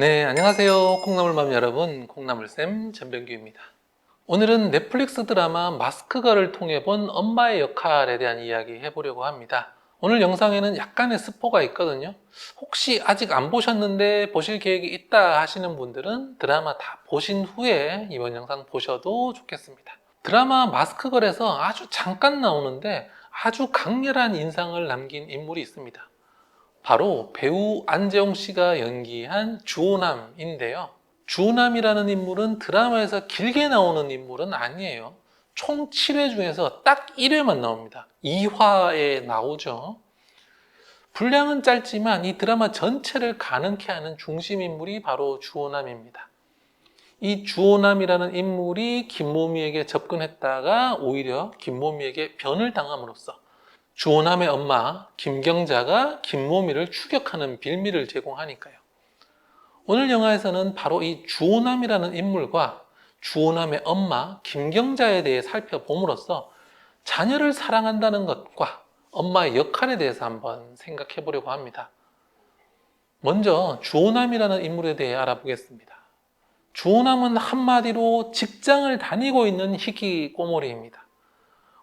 네, 안녕하세요. 콩나물맘 여러분, 콩나물쌤 전병규입니다. 오늘은 넷플릭스 드라마 마스크걸을 통해 본 엄마의 역할에 대한 이야기 해보려고 합니다. 오늘 영상에는 약간의 스포가 있거든요. 혹시 아직 안 보셨는데 보실 계획이 있다 하시는 분들은 드라마 다 보신 후에 이번 영상 보셔도 좋겠습니다. 드라마 마스크걸에서 아주 잠깐 나오는데 아주 강렬한 인상을 남긴 인물이 있습니다. 바로 배우 안재홍 씨가 연기한 주호남인데요. 주호남이라는 인물은 드라마에서 길게 나오는 인물은 아니에요. 총 7회 중에서 딱 1회만 나옵니다. 2화에 나오죠. 분량은 짧지만 이 드라마 전체를 가능케 하는 중심 인물이 바로 주호남입니다. 이 주호남이라는 인물이 김모미에게 접근했다가 오히려 김모미에게 변을 당함으로써 주호남의 엄마 김경자가 김모미를 추격하는 빌미를 제공하니까요. 오늘 영화에서는 바로 이 주호남이라는 인물과 주호남의 엄마 김경자에 대해 살펴봄으로써 자녀를 사랑한다는 것과 엄마의 역할에 대해서 한번 생각해 보려고 합니다. 먼저 주호남이라는 인물에 대해 알아보겠습니다. 주호남은 한마디로 직장을 다니고 있는 희귀꼬물이입니다.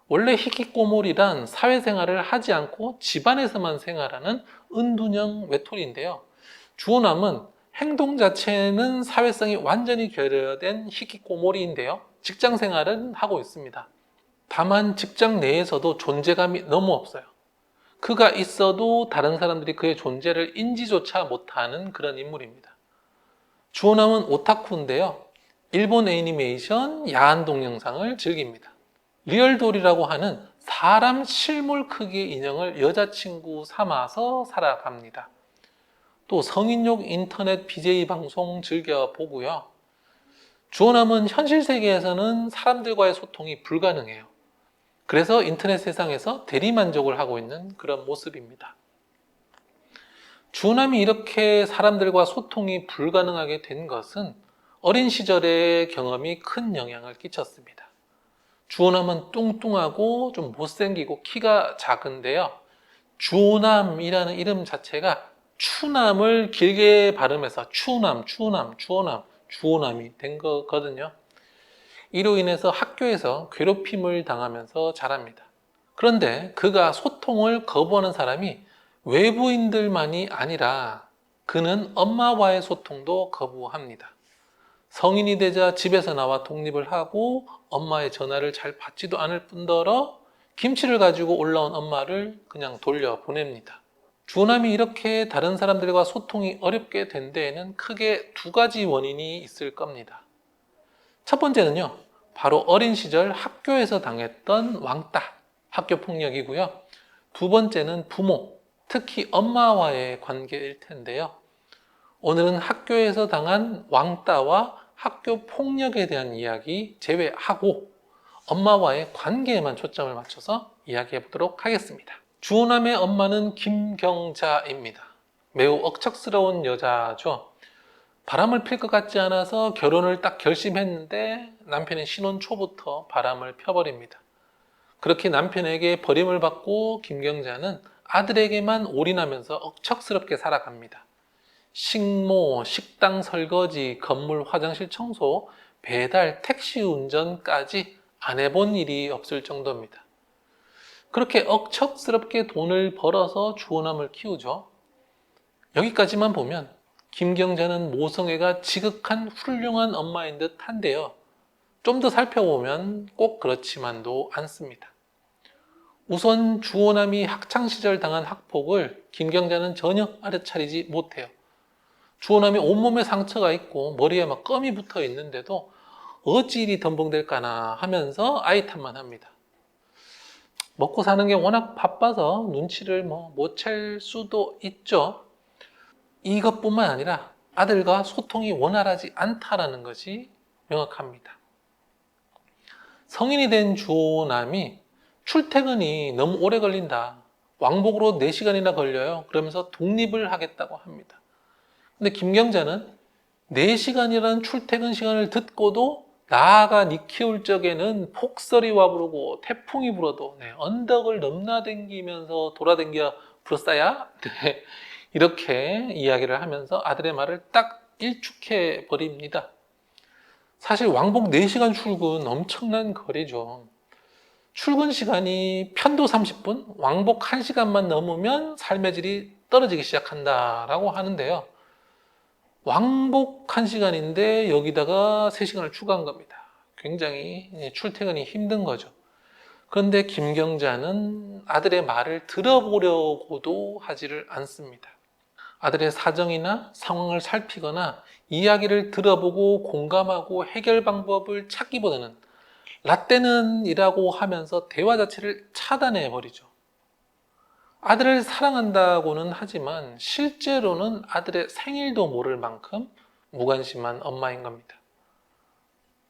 원래 희귀꼬물이란 사회생활을 하지 않고 집안에서만 생활하는 은둔형 외톨이인데요. 주호남은 행동 자체는 사회성이 완전히 결여된 희귀꼬물이인데요. 직장 생활은 하고 있습니다. 다만 직장 내에서도 존재감이 너무 없어요. 그가 있어도 다른 사람들이 그의 존재를 인지조차 못하는 그런 인물입니다. 주호남은 오타쿠인데요. 일본 애니메이션 야한 동영상을 즐깁니다. 리얼돌이라고 하는 사람 실물 크기의 인형을 여자친구 삼아서 살아갑니다. 또 성인용 인터넷 BJ 방송 즐겨 보고요. 주호남은 현실 세계에서는 사람들과의 소통이 불가능해요. 그래서 인터넷 세상에서 대리만족을 하고 있는 그런 모습입니다. 주호남이 이렇게 사람들과 소통이 불가능하게 된 것은 어린 시절의 경험이 큰 영향을 끼쳤습니다. 주호남은 뚱뚱하고 좀 못생기고 키가 작은데요. 주호남이라는 이름 자체가 추남을 길게 발음해서 추남, 추남, 주호남, 주호남이 된 거거든요. 이로 인해서 학교에서 괴롭힘을 당하면서 자랍니다. 그런데 그가 소통을 거부하는 사람이 외부인들만이 아니라 그는 엄마와의 소통도 거부합니다. 성인이 되자 집에서 나와 독립을 하고 엄마의 전화를 잘 받지도 않을 뿐더러 김치를 가지고 올라온 엄마를 그냥 돌려 보냅니다. 주남이 이렇게 다른 사람들과 소통이 어렵게 된 데에는 크게 두 가지 원인이 있을 겁니다. 첫 번째는요, 바로 어린 시절 학교에서 당했던 왕따, 학교 폭력이고요. 두 번째는 부모, 특히 엄마와의 관계일 텐데요. 오늘은 학교에서 당한 왕따와 학교 폭력에 대한 이야기 제외하고 엄마와의 관계에만 초점을 맞춰서 이야기해 보도록 하겠습니다. 주호남의 엄마는 김경자입니다. 매우 억척스러운 여자죠. 바람을 필 것 같지 않아서 결혼을 딱 결심했는데 남편이 신혼 초부터 바람을 펴버립니다. 그렇게 남편에게 버림을 받고 김경자는 아들에게만 올인하면서 억척스럽게 살아갑니다. 식모, 식당 설거지, 건물 화장실 청소, 배달, 택시 운전까지 안 해본 일이 없을 정도입니다. 그렇게 억척스럽게 돈을 벌어서 주호남을 키우죠. 여기까지만 보면 김경자는 모성애가 지극한 훌륭한 엄마인 듯 한데요. 좀 더 살펴보면 꼭 그렇지만도 않습니다. 우선 주호남이 학창시절 당한 학폭을 김경자는 전혀 알아차리지 못해요. 주호남이 온몸에 상처가 있고 머리에 막 껌이 붙어 있는데도 어찌 이리 덤벙댈까나 하면서 아이 탓만 합니다. 먹고 사는 게 워낙 바빠서 눈치를 뭐 못 챌 수도 있죠. 이것뿐만 아니라 아들과 소통이 원활하지 않다라는 것이 명확합니다. 성인이 된 주호남이 출퇴근이 너무 오래 걸린다. 왕복으로 4시간이나 걸려요. 그러면서 독립을 하겠다고 합니다. 근데 김경자는 4시간이라는 출퇴근 시간을 듣고도 나아가 니 키울 적에는 폭설이 와 부르고 태풍이 불어도 네, 언덕을 넘나댕기면서 돌아댕겨 불었어야 네, 이렇게 이야기를 하면서 아들의 말을 딱 일축해 버립니다. 사실 왕복 4시간 출근 엄청난 거리죠. 출근 시간이 편도 30분, 왕복 1시간만 넘으면 삶의 질이 떨어지기 시작한다라고 하는데요. 왕복 1시간인데 여기다가 3시간을 추가한 겁니다. 굉장히 출퇴근이 힘든 거죠. 그런데 김경자는 아들의 말을 들어보려고도 하지를 않습니다. 아들의 사정이나 상황을 살피거나 이야기를 들어보고 공감하고 해결 방법을 찾기보다는 라떼는 이라고 하면서 대화 자체를 차단해 버리죠. 아들을 사랑한다고는 하지만 실제로는 아들의 생일도 모를 만큼 무관심한 엄마인 겁니다.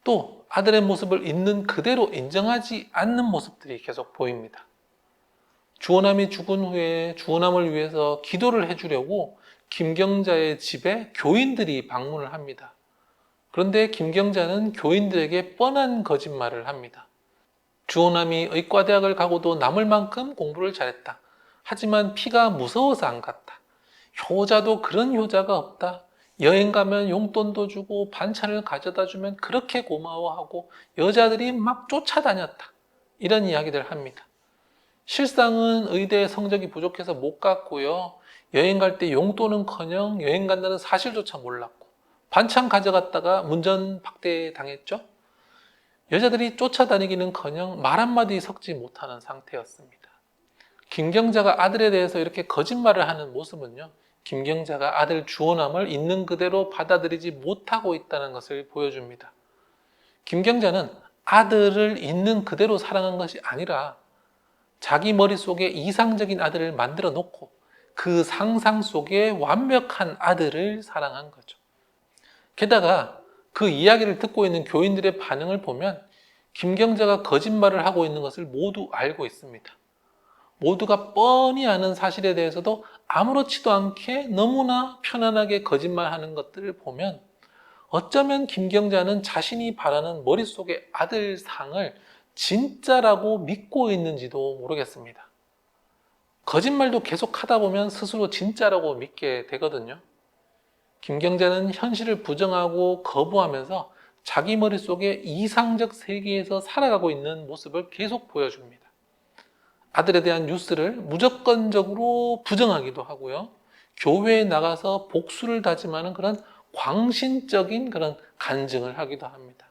또 아들의 모습을 있는 그대로 인정하지 않는 모습들이 계속 보입니다. 주원함이 죽은 후에 주원함을 위해서 기도를 해주려고 김경자의 집에 교인들이 방문을 합니다. 그런데 김경자는 교인들에게 뻔한 거짓말을 합니다. 주원함이 의과대학을 가고도 남을 만큼 공부를 잘했다. 하지만 피가 무서워서 안 갔다. 효자도 그런 효자가 없다. 여행 가면 용돈도 주고 반찬을 가져다 주면 그렇게 고마워하고 여자들이 막 쫓아다녔다. 이런 이야기들 합니다. 실상은 의대 성적이 부족해서 못 갔고요. 여행 갈 때 용돈은 커녕 여행 간다는 사실조차 몰랐고 반찬 가져갔다가 문전 박대 당했죠. 여자들이 쫓아다니기는 커녕 말 한마디 섞지 못하는 상태였습니다. 김경자가 아들에 대해서 이렇게 거짓말을 하는 모습은요. 김경자가 아들 주원함을 있는 그대로 받아들이지 못하고 있다는 것을 보여줍니다. 김경자는 아들을 있는 그대로 사랑한 것이 아니라 자기 머릿속에 이상적인 아들을 만들어 놓고 그 상상 속에 완벽한 아들을 사랑한 거죠. 게다가 그 이야기를 듣고 있는 교인들의 반응을 보면 김경자가 거짓말을 하고 있는 것을 모두 알고 있습니다. 모두가 뻔히 아는 사실에 대해서도 아무렇지도 않게 너무나 편안하게 거짓말하는 것들을 보면 어쩌면 김경자는 자신이 바라는 머릿속의 아들 상을 진짜라고 믿고 있는지도 모르겠습니다. 거짓말도 계속 하다 보면 스스로 진짜라고 믿게 되거든요. 김경자는 현실을 부정하고 거부하면서 자기 머릿속에 이상적 세계에서 살아가고 있는 모습을 계속 보여줍니다. 아들에 대한 뉴스를 무조건적으로 부정하기도 하고요. 교회에 나가서 복수를 다짐하는 그런 광신적인 그런 간증을 하기도 합니다.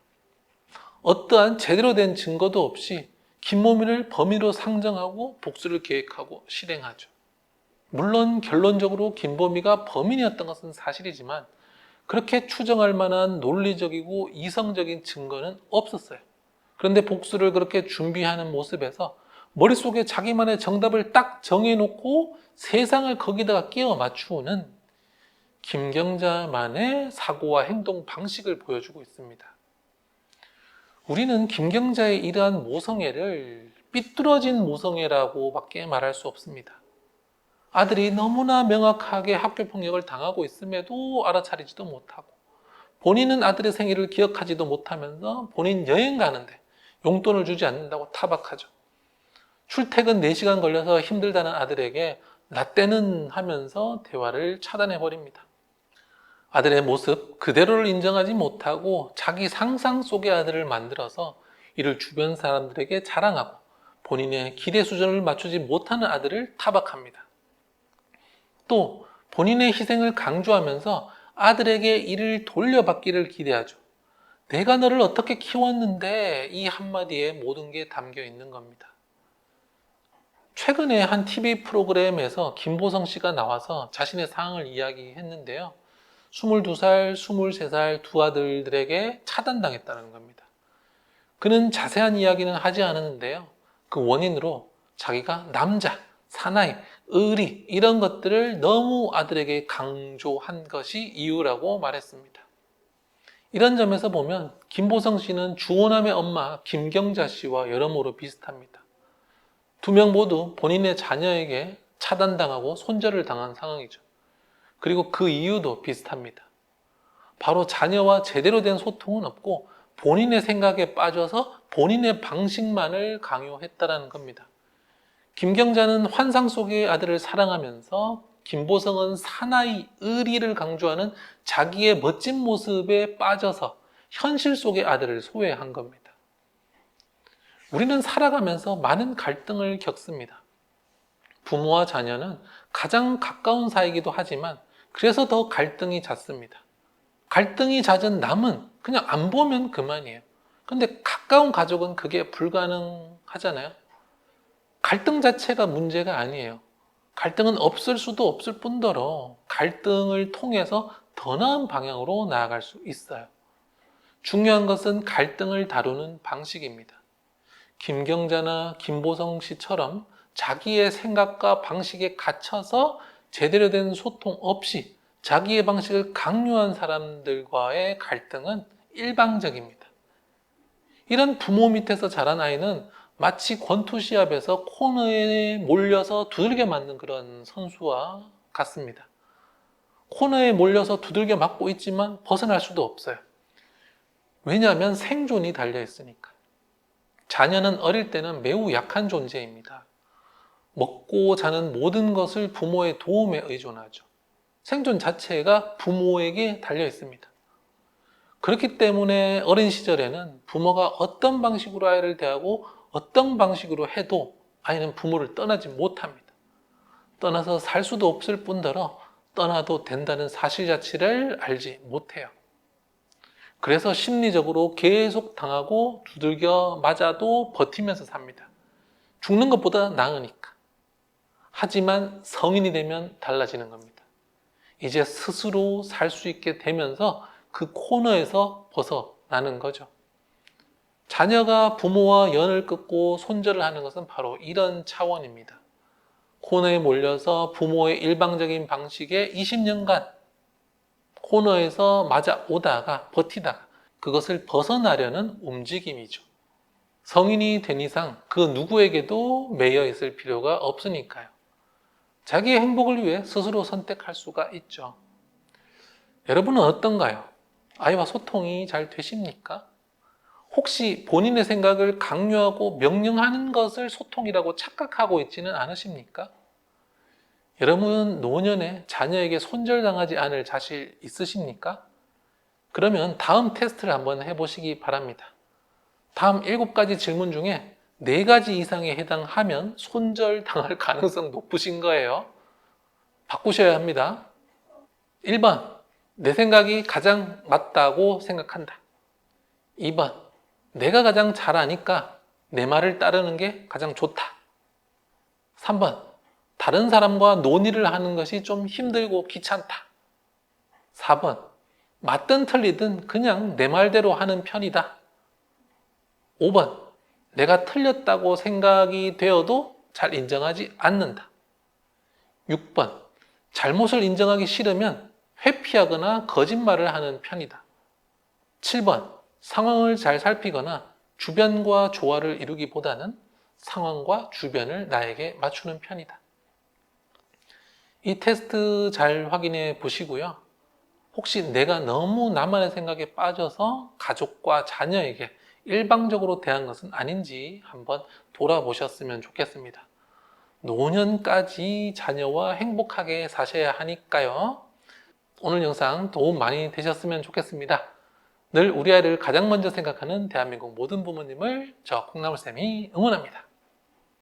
어떠한 제대로 된 증거도 없이 김모민을 범인으로 상정하고 복수를 계획하고 실행하죠. 물론 결론적으로 김범희가 범인이었던 것은 사실이지만 그렇게 추정할 만한 논리적이고 이성적인 증거는 없었어요. 그런데 복수를 그렇게 준비하는 모습에서 머릿속에 자기만의 정답을 딱 정해놓고 세상을 거기다가 끼워 맞추는 김경자만의 사고와 행동 방식을 보여주고 있습니다. 우리는 김경자의 이러한 모성애를 삐뚤어진 모성애라고 밖에 말할 수 없습니다. 아들이 너무나 명확하게 학교 폭력을 당하고 있음에도 알아차리지도 못하고 본인은 아들의 생일을 기억하지도 못하면서 본인 여행 가는데 용돈을 주지 않는다고 타박하죠. 출퇴근 4시간 걸려서 힘들다는 아들에게 라떼는 하면서 대화를 차단해 버립니다. 아들의 모습 그대로를 인정하지 못하고 자기 상상 속의 아들을 만들어서 이를 주변 사람들에게 자랑하고 본인의 기대 수준을 맞추지 못하는 아들을 타박합니다. 또 본인의 희생을 강조하면서 아들에게 이를 돌려받기를 기대하죠. 내가 너를 어떻게 키웠는데 이 한마디에 모든 게 담겨 있는 겁니다. 최근에 한 TV 프로그램에서 김보성 씨가 나와서 자신의 상황을 이야기했는데요. 22살, 23살 두 아들들에게 차단당했다는 겁니다. 그는 자세한 이야기는 하지 않았는데요. 그 원인으로 자기가 남자, 사나이, 의리 이런 것들을 너무 아들에게 강조한 것이 이유라고 말했습니다. 이런 점에서 보면 김보성 씨는 주원남의 엄마 김경자 씨와 여러모로 비슷합니다. 두 명 모두 본인의 자녀에게 차단당하고 손절을 당한 상황이죠. 그리고 그 이유도 비슷합니다. 바로 자녀와 제대로 된 소통은 없고 본인의 생각에 빠져서 본인의 방식만을 강요했다라는 겁니다. 김경자는 환상 속의 아들을 사랑하면서 김보성은 사나이, 의리를 강조하는 자기의 멋진 모습에 빠져서 현실 속의 아들을 소외한 겁니다. 우리는 살아가면서 많은 갈등을 겪습니다. 부모와 자녀는 가장 가까운 사이이기도 하지만 그래서 더 갈등이 잦습니다. 갈등이 잦은 남은 그냥 안 보면 그만이에요. 근데 가까운 가족은 그게 불가능하잖아요. 갈등 자체가 문제가 아니에요. 갈등은 없을 수도 없을 뿐더러 갈등을 통해서 더 나은 방향으로 나아갈 수 있어요. 중요한 것은 갈등을 다루는 방식입니다. 김경자나 김보성 씨처럼 자기의 생각과 방식에 갇혀서 제대로 된 소통 없이 자기의 방식을 강요한 사람들과의 갈등은 일방적입니다. 이런 부모 밑에서 자란 아이는 마치 권투 시합에서 코너에 몰려서 두들겨 맞는 그런 선수와 같습니다. 코너에 몰려서 두들겨 맞고 있지만 벗어날 수도 없어요. 왜냐하면 생존이 달려 있으니까. 자녀는 어릴 때는 매우 약한 존재입니다. 먹고 자는 모든 것을 부모의 도움에 의존하죠. 생존 자체가 부모에게 달려 있습니다. 그렇기 때문에 어린 시절에는 부모가 어떤 방식으로 아이를 대하고 어떤 방식으로 해도 아이는 부모를 떠나지 못합니다. 떠나서 살 수도 없을 뿐더러 떠나도 된다는 사실 자체를 알지 못해요. 그래서 심리적으로 계속 당하고 두들겨 맞아도 버티면서 삽니다. 죽는 것보다 나으니까. 하지만 성인이 되면 달라지는 겁니다. 이제 스스로 살 수 있게 되면서 그 코너에서 벗어나는 거죠. 자녀가 부모와 연을 끊고 손절을 하는 것은 바로 이런 차원입니다. 코너에 몰려서 부모의 일방적인 방식에 20년간 코너에서 맞아 오다가 버티다가 그것을 벗어나려는 움직임이죠. 성인이 된 이상 그 누구에게도 매여 있을 필요가 없으니까요. 자기의 행복을 위해 스스로 선택할 수가 있죠. 여러분은 어떤가요? 아이와 소통이 잘 되십니까? 혹시 본인의 생각을 강요하고 명령하는 것을 소통이라고 착각하고 있지는 않으십니까? 여러분 노년에 자녀에게 손절당하지 않을 자신 있으십니까? 그러면 다음 테스트를 한번 해보시기 바랍니다. 다음 7가지 질문 중에 4가지 이상에 해당하면 손절당할 가능성 높으신 거예요. 바꾸셔야 합니다. 1번, 내 생각이 가장 맞다고 생각한다. 2번, 내가 가장 잘 아니까 내 말을 따르는 게 가장 좋다. 3번, 다른 사람과 논의를 하는 것이 좀 힘들고 귀찮다. 4번, 맞든 틀리든 그냥 내 말대로 하는 편이다. 5번, 내가 틀렸다고 생각이 되어도 잘 인정하지 않는다. 6번, 잘못을 인정하기 싫으면 회피하거나 거짓말을 하는 편이다. 7번, 상황을 잘 살피거나 주변과 조화를 이루기보다는 상황과 주변을 나에게 맞추는 편이다. 이 테스트 잘 확인해 보시고요. 혹시 내가 너무 나만의 생각에 빠져서 가족과 자녀에게 일방적으로 대한 것은 아닌지 한번 돌아보셨으면 좋겠습니다. 노년까지 자녀와 행복하게 사셔야 하니까요. 오늘 영상 도움 많이 되셨으면 좋겠습니다. 늘 우리 아이를 가장 먼저 생각하는 대한민국 모든 부모님을 저 콩나물쌤이 응원합니다.